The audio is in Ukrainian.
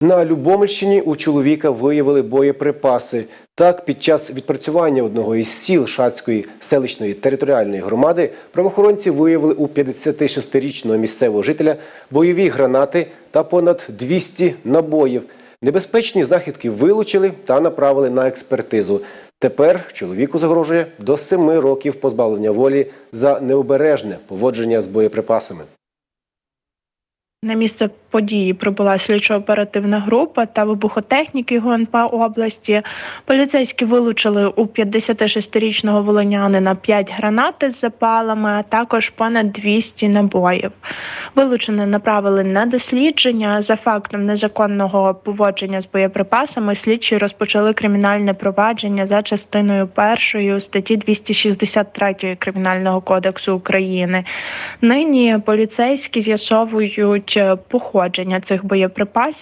На Любомельщині у чоловіка виявили боєприпаси. Так, під час відпрацювання одного із сіл Шацької селищної територіальної громади правоохоронці виявили у 56-річного місцевого жителя бойові гранати та понад 200 набоїв. Небезпечні знахідки вилучили та направили на експертизу. Тепер чоловіку загрожує до 7 років позбавлення волі за необережне поводження з боєприпасами. На місце події прибула слідчо-оперативна група та вибухотехніки ГУНП області. Поліцейські вилучили у 56-річного волонянина 5 гранат з запалами, а також понад 200 набоїв. Вилучене направили на дослідження. За фактом незаконного поводження з боєприпасами слідчі розпочали кримінальне провадження за частиною першої статті 263 Кримінального кодексу України. Нині поліцейські з'ясовують е, походження цих боєприпасів.